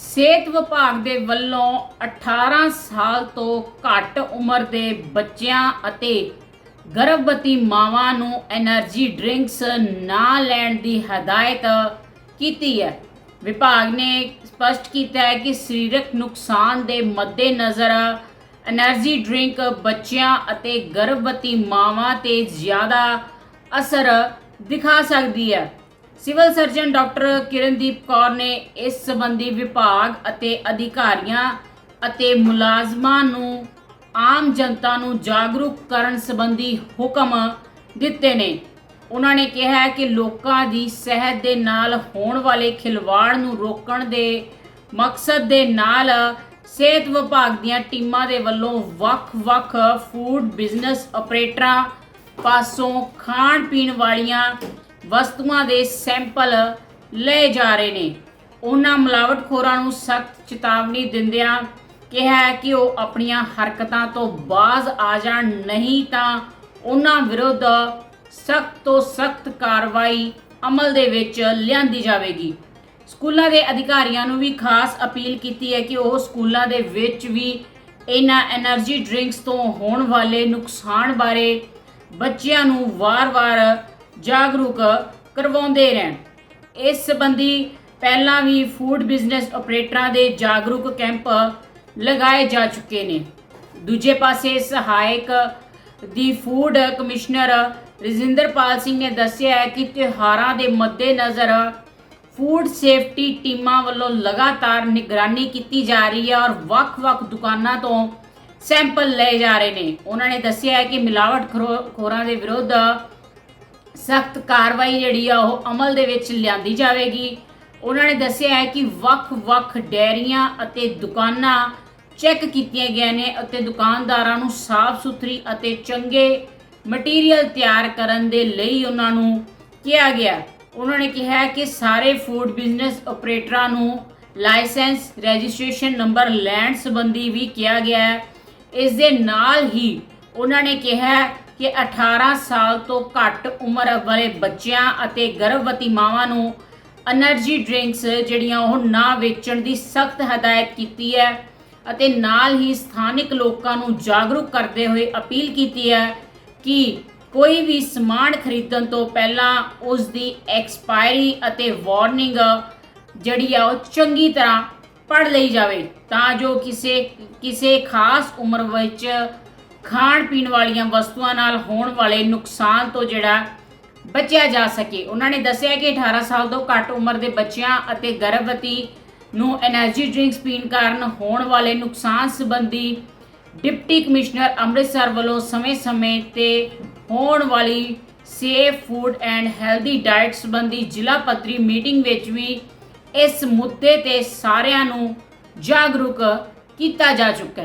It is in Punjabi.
ਸਿਹਤ ਵਿਭਾਗ ਦੇ ਵੱਲੋਂ 18 ਸਾਲ ਤੋਂ ਘੱਟ ਉਮਰ ਦੇ ਬੱਚਿਆਂ ਅਤੇ ਗਰਭਵਤੀ ਮਾਵਾਂ ਨੂੰ એનર્ਜੀ ਡਰਿੰਕਸ ਨਾ ਲੈਣ ਦੀ ਹਦਾਇਤ ਕੀਤੀ ਹੈ। ਵਿਭਾਗ ਨੇ ਸਪਸ਼ਟ ਕੀਤਾ ਹੈ ਕਿ ਸਰੀਰਕ ਨੁਕਸਾਨ ਦੇ ਮੱਦੇਨਜ਼ਰ એનર્ਜੀ ਡਰਿੰਕ ਬੱਚਿਆਂ ਅਤੇ ਗਰਭਵਤੀ ਮਾਵਾਂ ਤੇ ਜ਼ਿਆਦਾ ਅਸਰ ਦਿਖਾ ਸਕਦੀ ਹੈ। Civil surgeon doctor Kirandeep Kaur ਨੇ ਇਸ ਸੰਬੰਧੀ ਵਿਭਾਗ ਅਤੇ ਅਧਿਕਾਰੀਆਂ ਅਤੇ ਮੁਲਾਜ਼ਮਾਂ ਨੂੰ, ਆਮ ਜਨਤਾ ਨੂੰ ਜਾਗਰੂਕ ਕਰਨ ਸੰਬੰਧੀ ਹੁਕਮ ਦਿੱਤੇ ਨੇ। ਉਹਨਾਂ ਨੇ ਕਿਹਾ ਹੈ ਕਿ ਲੋਕਾਂ ਦੀ ਸਿਹਤ ਦੇ ਨਾਲ ਹੋਣ ਵਾਲੇ ਖਿਲਵਾੜ ਨੂੰ ਰੋਕਣ ਦੇ ਮਕਸਦ ਦੇ ਨਾਲ ਸਿਹਤ ਵਿਭਾਗ ਦੀਆਂ ਟੀਮਾਂ ਦੇ ਵੱਲੋਂ ਵੱਖ-ਵੱਖ ਫੂਡ ਬਿਜ਼ਨਸ ਆਪਰੇਟਰਾਂ ਪਾਸੋਂ ਖਾਣ ਪੀਣ ਵਾਲੀਆਂ ਵਸਤੂਆਂ ਦੇ ਸੈਂਪਲ ਲਏ ਜਾ ਰਹੇ ਨੇ। ਉਹਨਾਂ ਮਿਲਾਵਟਖੋਰਾਂ ਨੂੰ ਸਖਤ ਚੇਤਾਵਨੀ ਦਿੰਦਿਆਂ ਕਿਹਾ ਹੈ ਕਿ ਉਹ ਆਪਣੀਆਂ ਹਰਕਤਾਂ ਤੋਂ ਬਾਜ਼ ਆ ਜਾਣ। ਨਹੀਂ ਤਾਂ ਉਹਨਾਂ ਵਿਰੁੱਧ ਸਖਤ ਤੋਂ ਸਖਤ ਕਾਰਵਾਈ ਅਮਲ ਦੇ ਵਿੱਚ ਲਿਆਂਦੀ ਜਾਵੇਗੀ। ਸਕੂਲਾਂ ਦੇ ਅਧਿਕਾਰੀਆਂ ਨੂੰ ਵੀ ਖਾਸ ਅਪੀਲ ਕੀਤੀ ਹੈ ਕਿ ਉਹ ਸਕੂਲਾਂ ਦੇ ਵਿੱਚ ਵੀ ਇਹਨਾਂ એનર્ਜੀ ਡਰਿੰਕਸ ਤੋਂ ਹੋਣ ਵਾਲੇ ਨੁਕਸਾਨ ਬਾਰੇ ਬੱਚਿਆਂ ਨੂੰ ਵਾਰ-ਵਾਰ ਜਾਗਰੂਕ ਕਰਵਾਉਂਦੇ ਰਹਿਣ। ਇਸ ਸੰਬੰਧੀ ਪਹਿਲਾਂ ਵੀ ਫੂਡ ਬਿਜ਼ਨਸ ਆਪਰੇਟਰਾਂ ਦੇ ਜਾਗਰੂਕ ਕੈਂਪ ਲਗਾਏ ਜਾ ਚੁੱਕੇ ਨੇ। ਦੂਜੇ ਪਾਸੇ ਸਹਾਇਕ ਦੀ ਫੂਡ ਕਮਿਸ਼ਨਰ ਰਜਿੰਦਰਪਾਲ ਸਿੰਘ ਨੇ ਦੱਸਿਆ ਹੈ ਕਿ ਤਿਉਹਾਰਾਂ ਦੇ ਮੱਦੇਨਜ਼ਰ ਫੂਡ ਸੇਫਟੀ ਟੀਮਾਂ ਵੱਲੋਂ ਲਗਾਤਾਰ ਨਿਗਰਾਨੀ ਕੀਤੀ ਜਾ ਰਹੀ ਹੈ ਔਰ ਵੱਖ-ਵੱਖ ਦੁਕਾਨਾਂ ਤੋਂ ਸੈਂਪਲ ਲਏ ਜਾ ਰਹੇ ਨੇ। ਉਹਨਾਂ ਨੇ ਦੱਸਿਆ ਹੈ ਕਿ ਮਿਲਾਵਟ ਖੋਰਾਂ ਦੇ ਵਿਰੁੱਧ ਸਖਤ ਕਾਰਵਾਈ ਜਿਹੜੀ ਆ ਉਹ ਅਮਲ ਦੇ ਵਿੱਚ ਲਿਆਂਦੀ ਜਾਵੇਗੀ। ਉਹਨਾਂ ਨੇ ਦੱਸਿਆ ਹੈ ਕਿ ਵੱਖ-ਵੱਖ ਡੈਰੀਆਂ ਅਤੇ ਦੁਕਾਨਾਂ ਚੈੱਕ ਕੀਤੀਆਂ ਗਈਆਂ ਨੇ ਅਤੇ ਦੁਕਾਨਦਾਰਾਂ ਨੂੰ ਸਾਫ਼ ਸੁਥਰੀ ਅਤੇ ਚੰਗੇ ਮਟੀਰੀਅਲ ਤਿਆਰ ਕਰਨ ਦੇ ਲਈ ਉਹਨਾਂ ਨੂੰ ਕਿਹਾ ਗਿਆ। ਉਹਨਾਂ ਨੇ ਕਿਹਾ ਕਿ ਸਾਰੇ ਫੂਡ ਬਿਜ਼ਨਸ ਆਪਰੇਟਰਾਂ ਨੂੰ ਲਾਇਸੈਂਸ, ਰਜਿਸਟ੍ਰੇਸ਼ਨ ਨੰਬਰ ਲੈਣ ਸੰਬੰਧੀ ਵੀ ਕਿਹਾ ਗਿਆ ਹੈ। ਇਸ ਦੇ ਨਾਲ ਹੀ ਉਹਨਾਂ ਨੇ ਕਿਹਾ ਕਿ 18 ਸਾਲ ਤੋਂ ਘੱਟ ਉਮਰ ਵਾਲੇ ਬੱਚਿਆਂ ਅਤੇ ਗਰਭਵਤੀ ਮਾਵਾਂ ਨੂੰ એનર્ਜੀ ਡਰਿੰਕਸ ਜਿਹੜੀਆਂ ਉਹ ਨਾ ਵੇਚਣ ਦੀ ਸਖਤ ਹਦਾਇਤ ਕੀਤੀ ਹੈ ਅਤੇ ਨਾਲ ਹੀ ਸਥਾਨਿਕ ਲੋਕਾਂ ਨੂੰ ਜਾਗਰੂਕ ਕਰਦੇ ਹੋਏ ਅਪੀਲ ਕੀਤੀ ਹੈ ਕਿ ਕੋਈ ਵੀ ਸਮਾਨ ਖਰੀਦਣ ਤੋਂ ਪਹਿਲਾਂ ਉਸ ਦੀ ਐਕਸਪਾਇਰੀ ਅਤੇ ਵਾਰਨਿੰਗ ਜਿਹੜੀ ਆ ਉਹ ਚੰਗੀ ਤਰ੍ਹਾਂ ਪੜ੍ਹ ਲਈ ਜਾਵੇ ਤਾਂ ਜੋ ਕਿਸੇ ਕਿਸੇ ਖਾਸ ਉਮਰ ਵਿੱਚ ਖਾਣ ਪੀਣ ਵਾਲੀਆਂ ਵਸਤੂਆਂ ਨਾਲ ਹੋਣ ਵਾਲੇ ਨੁਕਸਾਨ ਤੋਂ ਜਿਹੜਾ ਬਚਿਆ ਜਾ ਸਕੇ। ਉਹਨਾਂ ਨੇ ਦੱਸਿਆ ਕਿ 18 ਸਾਲ ਤੋਂ ਘੱਟ ਉਮਰ ਦੇ ਬੱਚਿਆਂ ਅਤੇ ਗਰਭਵਤੀ ਨੂੰ એનર્ਜੀ ਡਰਿੰਕਸ ਪੀਣ ਕਾਰਨ ਹੋਣ ਵਾਲੇ ਨੁਕਸਾਨ ਸੰਬੰਧੀ ਡਿਪਟੀ ਕਮਿਸ਼ਨਰ ਅੰਮ੍ਰਿਤਸਰ ਵੱਲੋਂ ਸਮੇਂ-ਸਮੇਂ ਤੇ ਹੋਣ ਵਾਲੀ safe food and healthy diet ਸੰਬੰਧੀ ਜ਼ਿਲ੍ਹਾ ਪੱਧਰੀ ਮੀਟਿੰਗ ਵਿੱਚ ਵੀ ਇਸ ਮੁੱਦੇ ਤੇ ਸਾਰਿਆਂ ਨੂੰ ਜਾਗਰੂਕ ਕੀਤਾ ਜਾ ਚੁੱਕਾ